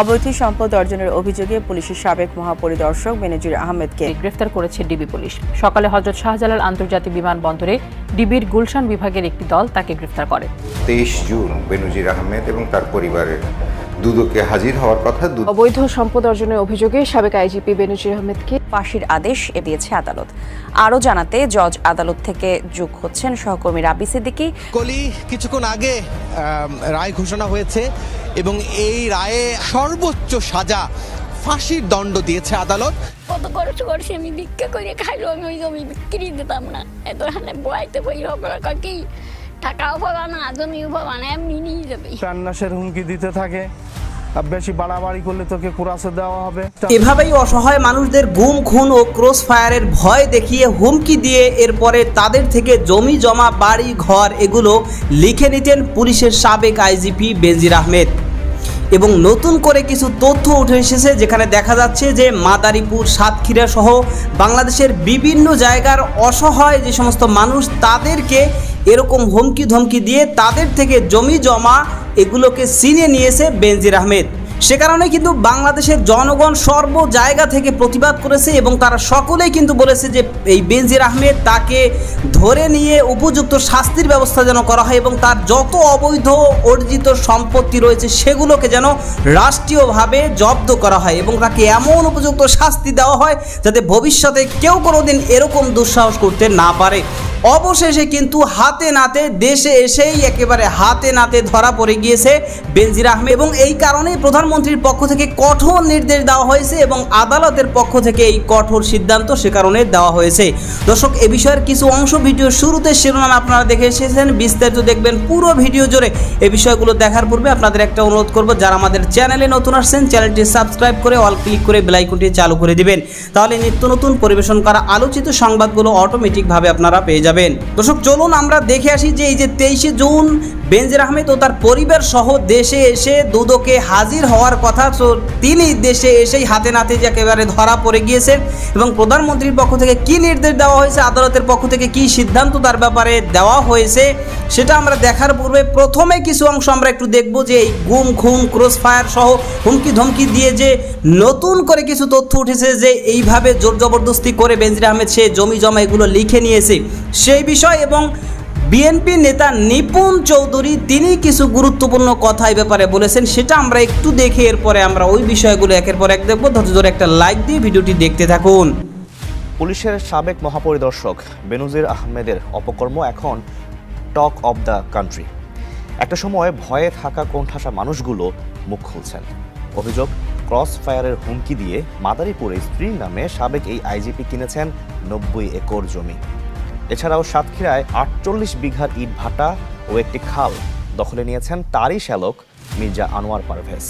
অবৈধ সম্পদ অর্জনের অভিযোগে পুলিশের সাবেক মহাপরিদর্শক বেনজির আহমেদকে গ্রেফতার করেছে ডিবি পুলিশ। সকালে হজরত শাহজালাল আন্তর্জাতিক বিমানবন্দরে ডিবির গুলশান বিভাগের একটি দল তাকে গ্রেফতার করে। তেইশ জুন বেনুজির আহমেদ এবং তার পরিবারের দুদকে হাজির হওয়ার কথা অবৈধ সম্পদ অর্জনের অভিযোগে সাবেক আইজিপি বেনজির আহমেদকে ফাঁসির আদেশ এ দিয়েছে আদালত। আরও জানাতে জজ আদালত থেকে যোগ হচ্ছেন সহকর্মী রাবি সিদ্দিকী। কলি কিছুক্ষণ আগে রায় ঘোষণা হয়েছে এবং এই রায়ে সর্বোচ্চ সাজা ফাঁসির দণ্ড দিয়েছে আদালত। কত খরচ করছি আমি ভিক্ষা করে খাইলো আমি ওই জমি বিক্রি দিতাম না। এত হানে বয়াইতে বই হবে কি টাকাও পাবা না জমিও পাবা না এমনি নিয়ে যাবে। প্রাণনাশের হুমকি দিতে থাকে বেশি বাড়াবাড়ি করলে তোকে কুরাসে দেওয়া হবে। এভাবেই অসহায় মানুষদের গুম খুন ও ক্রস ফায়ারের ভয় দেখিয়ে হুমকি দিয়ে এরপরে তাদের থেকে জমি জমা বাড়ি ঘর এগুলো লিখে নিতেন পুলিশের সাবেক আইজিপি বেনজির আহমেদ। এবং নতুন করে কিছু তথ্য উঠে এসেছে যেখানে দেখা যাচ্ছে যে মাদারীপুর সাতক্ষীরা সহ বাংলাদেশের বিভিন্ন জায়গার অসহায় যে সমস্ত মানুষ তাদেরকে এরকম হুমকি ধমকি দিয়ে তাদের থেকে জমি জমা এগুলোকে ছিনিয়ে নিয়েছে বেনজির আহমেদ। সে কারণে কিন্তু বাংলাদেশের জনগণ সর্ব জায়গা থেকে প্রতিবাদ করেছে এবং তারা সকলেই কিন্তু বলেছে যে এই বেনজির আহমেদ তাকে ধরে নিয়ে উপযুক্ত শাস্তির ব্যবস্থা যেন করা হয় এবং তার যত অবৈধ অর্জিত সম্পত্তি রয়েছে সেগুলোকে যেন রাষ্ট্রীয়ভাবে জব্দ করা হয় এবং তাকে এমন উপযুক্ত শাস্তি দেওয়া হয় যাতে ভবিষ্যতে কেউ কোনোদিন এরকম দুঃসাহস করতে না পারে। অবশেষে কিন্তু হাতে নাতে দেশে এসেই একেবারে হাতে নাতে ধরা পড়ে গিয়েছে বেনজির আহমেদ। এবং এই কারণেই প্রধানমন্ত্রীর পক্ষ থেকে কঠোর নির্দেশ দেওয়া হয়েছে এবং আদালতের পক্ষ থেকে এই কঠোর সিদ্ধান্ত সে কারণে দেওয়া হয়েছে। দর্শক, এ বিষয়ের কিছু অংশ ভিডিও শুরুতে শিরোনাম আপনারা দেখে এসেছেন। বিস্তারিত দেখবেন পুরো ভিডিও জুড়ে। এ বিষয়গুলো দেখার পূর্বে আপনাদের একটা অনুরোধ করব, যারা আমাদের চ্যানেলে নতুন আসছেন, চ্যানেলটি সাবস্ক্রাইব করে অল ক্লিক করে বেলাইকনটি চালু করে দিবেন। তাহলে নিত্য নতুন পরিবেশন করা আলোচিত সংবাদগুলো অটোমেটিকভাবে আপনারা পেয়ে যাবেন। দর্শক, চলুন আমরা দেখে আসি যে এই যে তেইশে জুন, বেনজির আহমেদ ও তার পরিবার সহ দেশে এসে দুদকে হাজির হওয়ার কথা। তিনি দেশে এসেই হাতে নাতে যে একেবারে ধরা পড়ে গিয়েছেন এবং প্রধানমন্ত্রীর পক্ষ থেকে কি নির্দেশ দেওয়া হয়েছে, আদালতের পক্ষ থেকে কি সিদ্ধান্ত তার ব্যাপারে দেওয়া হয়েছে, সেটা আমরা দেখার পূর্বে প্রথমে কিছু অংশ আমরা একটু দেখব যে এই গুম, খুন ক্রস ফায়ার সহ হুমকি ধমকি দিয়ে যে নতুন করে কিছু তথ্য উঠেছে যে এইভাবে জোর জবরদস্তি করে বেনজির আহমেদ সে জমি জমা এগুলো লিখে নিয়েছে। সেই বিষয় এবং বিএনপি নেতা নিপুণ চৌধুরী তিনি কিছু গুরুত্বপূর্ণ কথা এই ব্যাপারে বলেছেন, সেটা আমরা একটু দেখে এরপরে আমরা ওই বিষয়গুলো একের পর এক দেখব। ধৈর্য ধরে একটা লাইক দিয়ে ভিডিওটি দেখতে থাকুন। পুলিশের সাবেক মহাপরিদর্শক বেনুজির আহমেদের অপকর্ম এখন টক অব দ্য কান্ট্রি। একটা সময় ভয়ে থাকা কোণঠাসা মানুষগুলো মুখ খুলছেন। অভিযোগ ক্রস ফায়ারের হুমকি দিয়ে মাদারীপুরে স্ত্রীর নামে সাবেক এই আইজিপি কিনেছেন নব্বই একর জমি। এছাড়াও সাতক্ষীরায় আটচল্লিশ বিঘার ইট ভাটা ও একটি খাল দখলে নিয়েছেন তারই শ্যালক মির্জা আনোয়ার পারভেজ।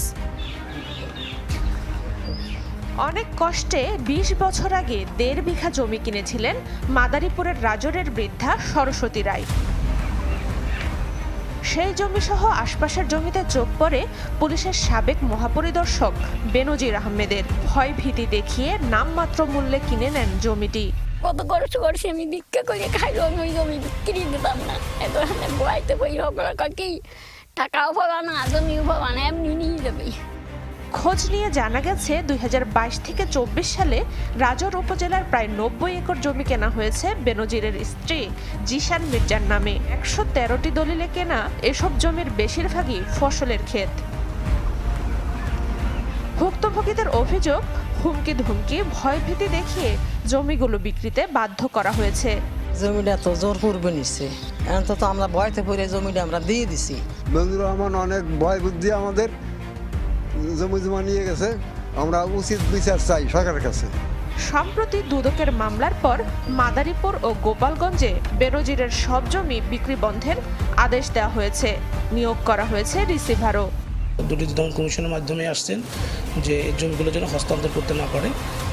অনেক কষ্টে ২০ বছর আগে দেড় বিঘা জমি কিনেছিলেন মাদারীপুরের রাজরের বৃদ্ধা সরস্বতী রায়। সেই জমি সহ আশপাশের জমিতে চোখ পড়ে পুলিশের সাবেক মহাপরিদর্শক বেনজির আহমেদের ভয় ভীতি দেখিয়ে নামমাত্র মূল্যে কিনে নেন জমিটি। কত খরচ করছি আমি ভিক্ষা করে খাইলো, আমি ওই জমি বিক্রি দিতাম না। এত হানে বয়াইতে বই হবে কি টাকাও পাবা না জমিও পাবা না এমনি নিয়ে যাবে। খোঁজ নিয়ে জানা গেছে, দুই হাজার বাইশ থেকে চব্বিশ সালে রাজর উপজেলার প্রায় নব্বই একর জমি কেনা হয়েছে বেনজিরের স্ত্রী জিশান মির্জার নামে। একশো তেরোটি দলিলে কেনা এসব জমির বেশিরভাগই ফসলের ক্ষেত। ভুক্তভোগীদের অভিযোগ হুমকি ধুমকি ভয় ভীতি দেখিয়ে জমিগুলো বিক্রিতে বাধ্য করা হয়েছে। জমিটা তো জোর পূর্বে নিচ্ছে। এখন তো তো আমরা ভয়তে পড়ে জমিটা আমরা দিয়ে দিছি। বন্ধুরা রহমান অনেক ভয় বুদ্ধি আমাদের জমি জমা নিয়ে গেছে। আমরা উচিত বিচার চাই সরকারের কাছে। সম্প্রতি দুদকের মামলার পর মাদারীপুর ও গোপালগঞ্জে বেনজিরের সব জমি বিক্রি বন্ধের আদেশ দেওয়া হয়েছে। নিয়োগ করা হয়েছে রিসিভারও। দুটি দমন কমিশনের মাধ্যমে আসছেন যে জমিগুলো যেন হস্তান্তর করতে না পারে।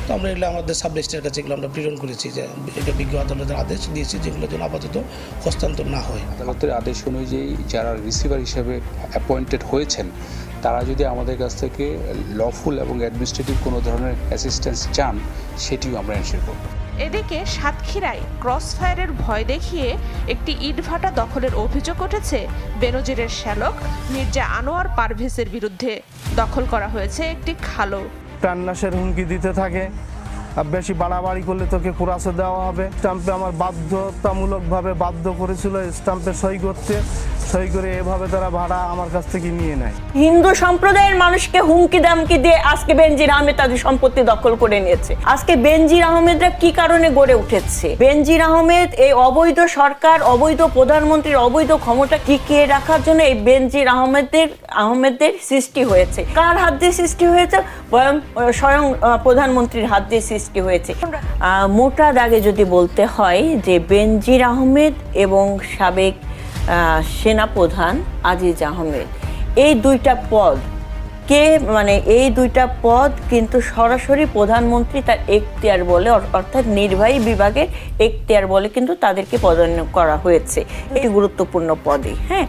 তো আমরা এগুলো আমাদের সাব রেজিস্ট্রার কাছে এগুলো আমরা প্রেরণ করেছি যে এটা বিজ্ঞ আদালতের আদেশ দিয়েছি যেগুলো যেন আপাতত হস্তান্তর না হয়। আদালতের আদেশ অনুযায়ী যারা রিসিভার হিসেবে অ্যাপয়েন্টেড হয়েছেন, তারা যদি আমাদের কাছ থেকে লফুল এবং অ্যাডমিনিস্ট্রেটিভ কোনো ধরনের অ্যাসিস্ট্যান্স চান, সেটিও আমরা এনশিওর করব। এদিকে সাতক্ষীরায় ক্রসফায়ারের ভয় দেখিয়ে একটি ইটভাটা দখলের অভিযোগ উঠেছে বেনজিরের শ্যালক মির্জা আনোয়ার পারভেজের বিরুদ্ধে। দখল করা হয়েছে একটি খালো। প্রাণনাশের হুমকি দিতে থাকে। বেশি বাড়াবাড়ি করলে তোকে কুরাসে দেওয়া হবে। স্টাম্পে আমার বাধ্যতামূলকভাবে বাধ্য করেছিল স্টাম্পে সই করতে। সই করে এভাবে তারা ভাড়া আমার কাছ থেকে নিয়ে নেয়। হিন্দু সম্প্রদায়ের মানুষকে হুমকি দামকি দিয়ে আজকে বেনজির আহমেদ তাদের সম্পত্তি দখল করে নিয়েছে। আজকে বেনজির আহমেদরা কি কারণে গড়ে উঠেছে? বেনজির আহমেদ এই অবৈধ সরকার, অবৈধ প্রধানমন্ত্রীর অবৈধ ক্ষমতা টিকিয়ে রাখার জন্য এই বেনজির আহমেদের আহমেদের সৃষ্টি হয়েছে। কার হাত দিয়ে সৃষ্টি হয়েছে? বয়ং স্বয়ং প্রধানমন্ত্রীর হাত দিয়ে সৃষ্টি হয়েছে। মোটা দাগে যদি বলতে হয় যে বেনজির আহমেদ এবং সাবেক সেনাপ্রধান আজিজ আহমেদ। এই দুইটা পদ কে মানে এই দুইটা পদ কিন্তু সরাসরি প্রধানমন্ত্রী তার এখতিয়ার বলে অর্থাৎ নির্বাহী বিভাগের এখতিয়ার বলে কিন্তু তাদেরকে পদায়ন করা হয়েছে। এই গুরুত্বপূর্ণ পদে হ্যাঁ?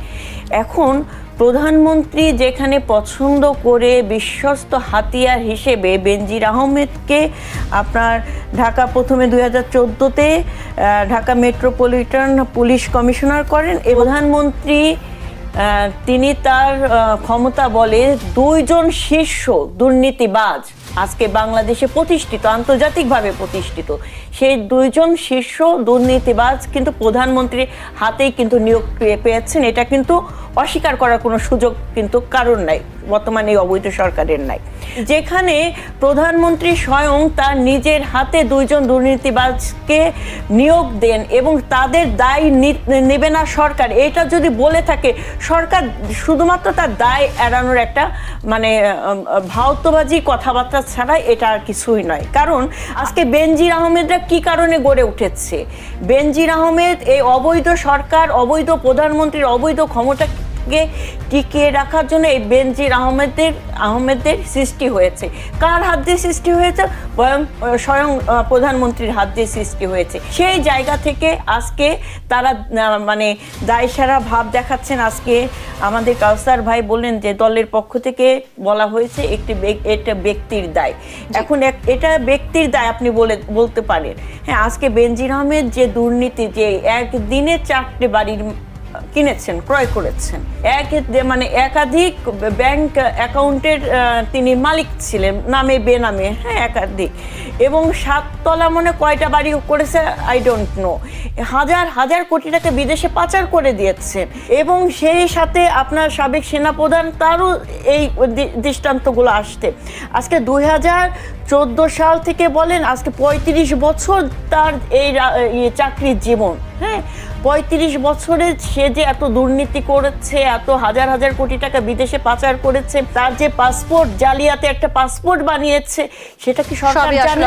এখন প্রধানমন্ত্রী যেখানে পছন্দ করে বিশ্বস্ত হাতিয়ার হিসেবে বেনজির আহমেদকে আপনার ঢাকা প্রথমে দুই হাজার চোদ্দোতে ঢাকা মেট্রোপলিটন পুলিশ কমিশনার করেন প্রধানমন্ত্রী তিনি তার ক্ষমতা বলে দুইজন শীর্ষ দুর্নীতিবাজ আজকে বাংলাদেশে প্রতিষ্ঠিত, আন্তর্জাতিকভাবে প্রতিষ্ঠিত। সেই দুইজন শীর্ষ দুর্নীতিবাজ কিন্তু প্রধানমন্ত্রীর হাতেই কিন্তু নিয়োগ পেয়েছেন। এটা কিন্তু অস্বীকার করার কোনো সুযোগ কিন্তু কারণ নাই। বর্তমানে এই অবৈধ সরকারের নাই। যেখানে প্রধানমন্ত্রী স্বয়ং তার নিজের হাতে দুইজন দুর্নীতিবাজকে নিয়োগ দেন এবং তাদের দায় নেবে না সরকার। এটা যদি বলে থাকে সরকার শুধুমাত্র তার দায় এড়ানোর একটা মানে উম, ভাওতবাজি কথাবার্তা ছাড়া এটা আর কিছুই নয়। কারণ আজকে বেনজির আহমেদরা কি কারণে গড়ে উঠেছে? বেনজির আহমেদ এই অবৈধ সরকার অবৈধ প্রধানমন্ত্রীর অবৈধ ক্ষমতাকে টিকিয়ে রাখার জন্য এই বেনজির আহমেদের আহমেদের সৃষ্টি হয়েছে। কার হাত দিয়ে সৃষ্টি হয়েছে? স্বয়ং প্রধানমন্ত্রীর হাত দিয়ে সৃষ্টি হয়েছে। সেই জায়গা থেকে আজকে তারা মানে দায়সারা ভাব দেখাচ্ছেন। আজকে আমাদের কাউসার ভাই বললেন যে দলের পক্ষ থেকে বলা হয়েছে একটি এটা ব্যক্তির দায়। এখন এক- এটা ব্যক্তির দায় আপনি বলে বলতে পারেন। হ্যাঁ আজকে বেনজির আহমেদ যে দুর্নীতি যে একদিনে চারটে বাড়ির কিনেছেন, ক্রয় করেছেন। এক মানে একাধিক ব্যাংক অ্যাকাউন্টের তিনি মালিক ছিলেন, নামে, বেনামে হ্যাঁ একাধিক। এবং সাততলা মনে কয়টা বাড়ি করেছে? আই ডোন্ট নো হাজার হাজার কোটি টাকা বিদেশে পাচার করে দিয়েছেন এবং সেই সাথে আপনার সাবেক সেনাপ্রধান, তারও এই দৃষ্টান্তগুলো আসতে আজকে দুই হাজার চোদ্দ সাল থেকে বলেন, আজকে পঁয়ত্রিশ বছর তার এই চাকরির জীবন হ্যাঁ। পঁয়ত্রিশ বছরে সে যে এত দুর্নীতি করেছে এত হাজার হাজার কোটি টাকা বিদেশে পাচার করেছে তার যে পাসপোর্ট জালিয়াতে একটা পাসপোর্ট বানিয়েছে সেটা কি সরকার সবই জানে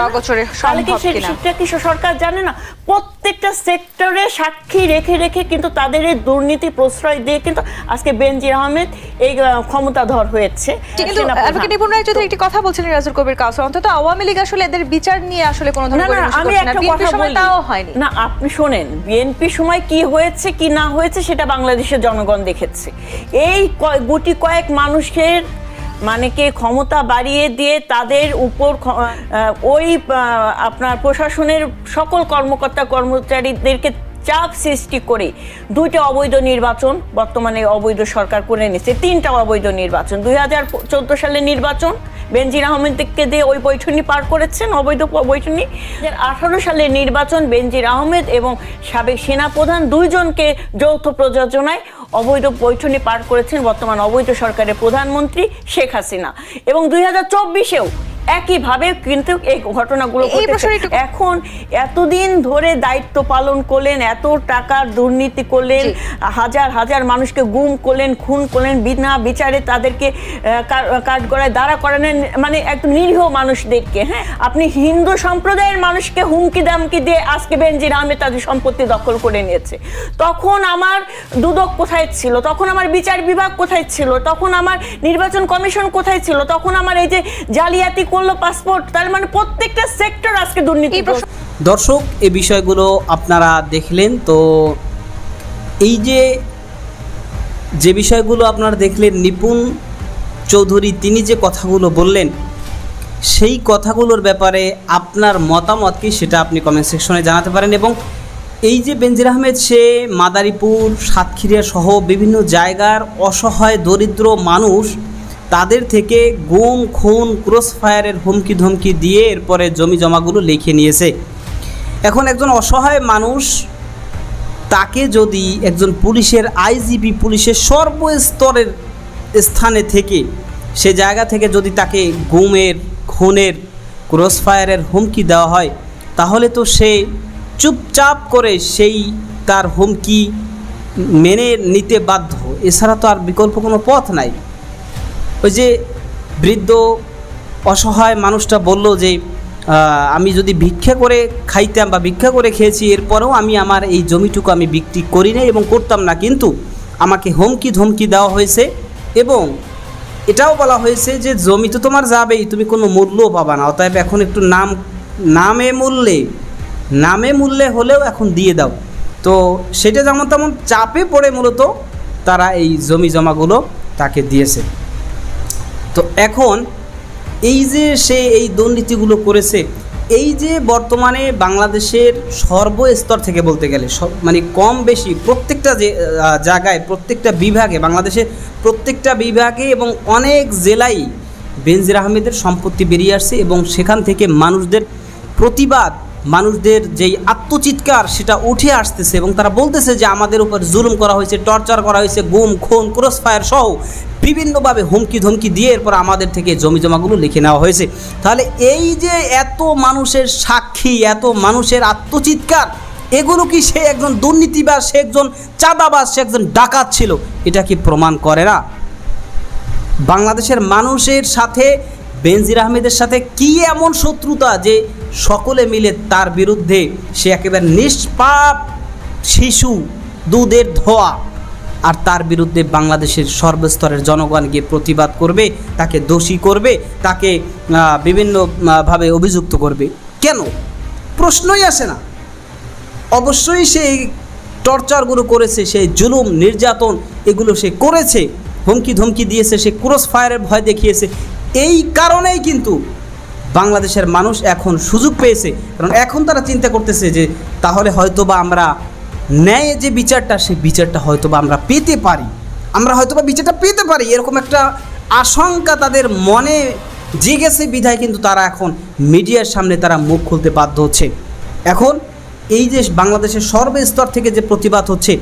তাহলে কি? সেটা সরকার জানে না? প্রত্যেকটা সেক্টরে সাক্ষী রেখে রেখে কিন্তু তাদের এই দুর্নীতি প্রশ্রয় দিয়ে কিন্তু আজকে বেনজির আহমেদ এই ক্ষমতাধর হয়েছে। কিন্তু। অ্যাডভোকেট নিপুণ একটি কথা বলছিলেন রাজুল কবির কাউসার অন্তত আওয়ামী লীগ আসলে এদের বিচার নিয়ে আসলে কোনো ধরনের আমি একটা কথা বলি। হয়নি। না আপনি শোনেন বিএনপি সময় কি হয়েছে, কি না হয়েছে, সেটা বাংলাদেশের জনগণ দেখেছে। এই গুটি কয়েক মানুষের মানে কে, ক্ষমতা বাড়িয়ে দিয়ে তাদের উপর ওই আপনার প্রশাসনের সকল কর্মকর্তা, কর্মচারীদেরকে চাপ সৃষ্টি করে দুইটা অবৈধ নির্বাচন, বর্তমানে অবৈধ সরকার করে নিচ্ছে তিনটা অবৈধ নির্বাচন, দুই হাজার সালের নির্বাচন বেনজির আহমেদকে দিয়ে ওই বৈঠনি পার করেছেন অবৈধ বৈঠনি। আঠারো সালের নির্বাচন বেনজির আহমেদ এবং সাবেক সেনাপ্রধান দুইজনকে যৌথ প্রযোজনায় অবৈধ বৈঠনি পার করেছেন বর্তমান অবৈধ সরকারের প্রধানমন্ত্রী শেখ হাসিনা। এবং দুই হাজার চব্বিশেও একইভাবে কিন্তু এই ঘটনাগুলো এখন এতদিন ধরে দায়িত্ব পালন করলেন এত টাকার দুর্নীতি করলেন হাজার হাজার মানুষকে গুম করলেন খুন করলেন বিনা বিচারে তাদেরকে কাঠগড়ায় দাঁড়া করালেন মানে একদম নিরীহ মানুষদেরকে হ্যাঁ? আপনি হিন্দু সম্প্রদায়ের মানুষকে হুমকি দামকি দিয়ে আজকে বেনজির আহমেদ তাদের সম্পত্তি দখল করে নিয়েছে। তখন আমার দুদক কোথায় ছিল? তখন আমার বিচার বিভাগ কোথায় ছিল? তখন আমার নির্বাচন কমিশন কোথায় ছিল? তখন আমার এই যে জালিয়াতি করল পাসপোর্ট তার মানে প্রত্যেকটা সেক্টর আজকে দুর্নীতি দর্শক এই বিষয়গুলো আপনারা দেখলেন তো এই যে যে বিষয়গুলো আপনারা দেখলেন নিপুণ চৌধুরী তিনি যে কথাগুলো বললেন সেই কথাগুলোর ব্যাপারে আপনার মতামত কি সেটা আপনি কমেন্ট সেকশনে জানাতে পারেন এবং এই যে বেনজির আহমেদ সে মাদারীপুর সাতক্ষীরা সহ বিভিন্ন জায়গার অসহায় দরিদ্র মানুষ তাদের থেকে গুম, খুন ক্রস ফায়ারের হুমকি ধমকি দিয়ে এরপরে জমি জমাগুলো লিখে নিয়েছে। এখন একজন অসহায় মানুষ তাকে যদি একজন পুলিশের আইজিপি পুলিশের সর্বস্তরের স্থানে থেকে, সে জায়গা থেকে যদি তাকে গুমের, খুনের, ক্রসফায়ারের হুমকি দেওয়া হয়, তাহলে তো সে চুপচাপ করে সেই তার হুমকি মেনে নিতে বাধ্য। এছাড়া তো আর বিকল্প কোনো পথ নাই। ওই যে বৃদ্ধ অসহায় মানুষটা বলল যে আমি যদি ভিক্ষা করে খাইতাম বা ভিক্ষা করে খেয়েছি, এরপরেও আমি আমার এই জমিটুকু আমি বিক্রি করি নাই এবং করতাম না। কিন্তু আমাকে হুমকি ধমকি দেওয়া হয়েছে এবং এটাও বলা হয়েছে যে, জমি তো তোমার যাবেই, তুমি কোনো মূল্যও পাবা না। অতএব এখন একটু নাম, নামে মূল্যে নামে মূল্যে হলেও এখন দিয়ে দাও। তো সেটা যেমন তেমন চাপে পড়ে মূলত তারা এই জমি জমাগুলো তাকে দিয়েছে। তো এখন এই যে সে এই দুর্নীতিগুলো করেছে, এই যে বর্তমানে বাংলাদেশের সর্বস্তর থেকে বলতে গেলে, সব মানে কম বেশি প্রত্যেকটা যে জায়গায়, প্রত্যেকটা বিভাগে বাংলাদেশের প্রত্যেকটা বিভাগে এবং অনেক জেলায় বেনজির আহমেদের সম্পত্তি বেরিয়ে আসছে এবং সেখান থেকে মানুষদের প্রতিবাদ মানুষদের যেই আত্মচিৎকার সেটা উঠে আসতেছে এবং তারা বলতেছে যে আমাদের উপর জুলুম করা হয়েছে, টর্চার করা হয়েছে, গুম, খুন ক্রস ফায়ার সহ বিভিন্নভাবে হুমকি ধমকি দিয়ে এরপর আমাদের থেকে জমি জমাগুলো লিখে নেওয়া হয়েছে। তাহলে এই যে এত মানুষের সাক্ষী, এত মানুষের আত্মচিৎকার, এগুলো কি সে একজন দুর্নীতিবাজ, সে একজন চাঁদাবাজ, সে একজন ডাকাত ছিল? এটা কি প্রমাণ করে না? বাংলাদেশের মানুষের সাথে বেনজির আহমেদের সাথে কি এমন শত্রুতা যে সকলে মিলে তার বিরুদ্ধে সে একেবারে নিষ্পাপ শিশু দুধের ধোয়া আর তার বিরুদ্ধে বাংলাদেশের সর্বস্তরের জনগণ গিয়ে প্রতিবাদ করবে, তাকে দোষী করবে, তাকে বিভিন্নভাবে অভিযুক্ত করবে। কেন? প্রশ্নই আসে না। অবশ্যই সে এই টর্চারগুলো করেছে সেই জুলুম, নির্যাতন, এগুলো সে করেছে হুমকি ধমকি দিয়েছে, সে ক্রস ফায়ারের ভয় দেখিয়েছে। এই কারণেই কিন্তু বাংলাদেশের মানুষ এখন সুযোগ পেয়েছে। কারণ এখন তারা চিন্তা করতেছে যে, তাহলে হয়তো বা আমরা ন্যায় যে বিচারটা, সেই বিচারটা হয়তো বা আমরা পেতে পারি। আমরা হয়তো বা বিচারটা পেতে পারি, এরকম একটা আশঙ্কা তাদের মনে জেগেছে। বিধায় কিন্তু তারা এখন মিডিয়ার সামনে তারা মুখ খুলতে বাধ্য হচ্ছে। এখন এই যে বাংলাদেশের সর্বস্তর থেকে যে প্রতিবাদ হচ্ছে,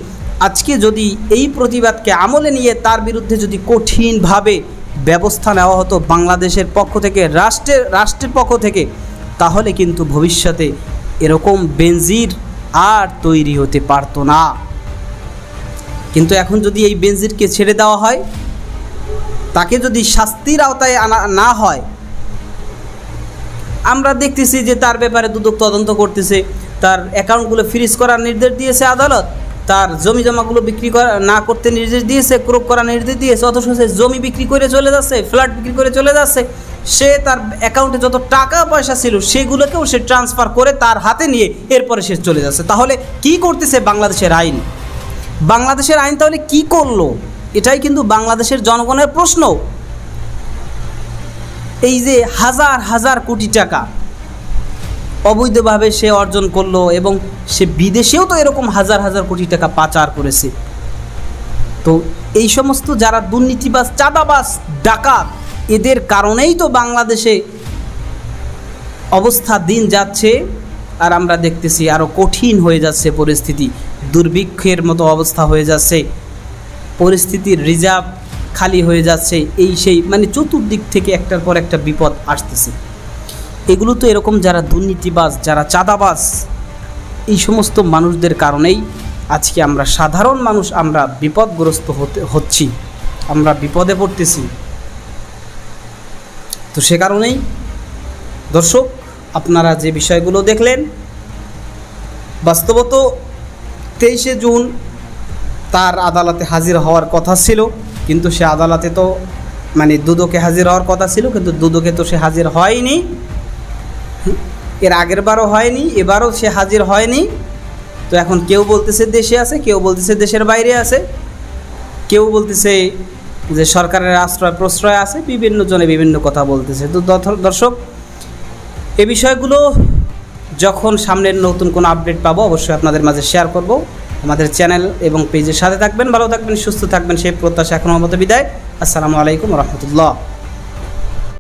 আজকে যদি এই প্রতিবাদকে আমলে নিয়ে তার বিরুদ্ধে যদি কঠিনভাবে ব্যবস্থা নেওয়া হতো বাংলাদেশের পক্ষ থেকে, রাষ্ট্রের রাষ্ট্রের পক্ষ থেকে। তাহলে কিন্তু ভবিষ্যতে এরকম বেনজির আর তৈরি হতে পারতো না। কিন্তু এখন যদি এই বেনজিরকে ছেড়ে দেওয়া হয়, তাকে যদি শাস্তির আওতায় আনা, না হয়, আমরা দেখতেছি যে তার ব্যাপারে দুদক তদন্ত করতেছে, তার অ্যাকাউন্টগুলো ফ্রিজ করার নির্দেশ দিয়েছে আদালত। তার জমি জমাগুলো বিক্রি করা, না করতে নির্দেশ দিয়েছে ক্রোপ করার নির্দেশ দিয়েছে, অথচ সে জমি বিক্রি করে চলে যাচ্ছে, ফ্ল্যাট বিক্রি করে চলে যাচ্ছে। সে তার অ্যাকাউন্টে যত টাকা পয়সা ছিল, সেগুলোকেও সে ট্রান্সফার করে তার হাতে নিয়ে এরপরে সে চলে যাচ্ছে। তাহলে কি করতেছে বাংলাদেশের আইন? বাংলাদেশের আইন তাহলে কি করল? এটাই কিন্তু বাংলাদেশের জনগণের প্রশ্ন। এই যে হাজার হাজার কোটি টাকা অবৈধভাবে সে অর্জন করল এবং সে বিদেশেও তো এরকম হাজার হাজার কোটি টাকা পাচার করেছে। তো এই সমস্ত যারা দুর্নীতিবাজ, চাঁদাবাজ, ডাকাত, এদের কারণেই তো বাংলাদেশে অবস্থা দিন যাচ্ছে আর আমরা দেখতেছি আরও কঠিন হয়ে যাচ্ছে পরিস্থিতি, দুর্ভিক্ষের মতো অবস্থা হয়ে যাচ্ছে, পরিস্থিতির রিজার্ভ খালি হয়ে যাচ্ছে, এই সেই মানে চতুর্দিক থেকে একটার পর একটা বিপদ আসতেছে। এগুলো তো এরকম যারা দুর্নীতিবাজ, যারা চাঁদাবাজ, এই সমস্ত মানুষদের কারণেই আজকে আমরা সাধারণ মানুষ আমরা বিপদগ্রস্ত হতে, হচ্ছি, আমরা বিপদে পড়তেছি। তো সে কারণেই দর্শক, আপনারা যে বিষয়গুলো দেখলেন, বাস্তবত তেইশে জুন তার আদালতে হাজির হওয়ার কথা ছিল, কিন্তু সে আদালতে তো মানে দুদকে হাজির হওয়ার কথা ছিল, কিন্তু দুদকে তো সে হাজির হয়নি। এর আগের বারও হয়নি, এবারও সে হাজির হয়নি। তো এখন কেউ বলতেছে দেশে আছে, কেউ বলতেছে দেশের বাইরে আছে। কেউ বলতেছে যে সরকারের আশ্রয় প্রশ্রয় আছে, বিভিন্ন জনে বিভিন্ন কথা বলতেছে। তো দর্শ- দর্শক, এ বিষয়গুলো যখন সামনের নতুন কোনো আপডেট পাবো, অবশ্যই আপনাদের মাঝে শেয়ার করব। আমাদের চ্যানেল এবং পেজের সাথে থাকবেন, ভালো থাকবেন, সুস্থ থাকবেন, সেই প্রত্যাশা এখনও মতো বিদায়। আসসালামু আলাইকুম রহমতুল্লাহ।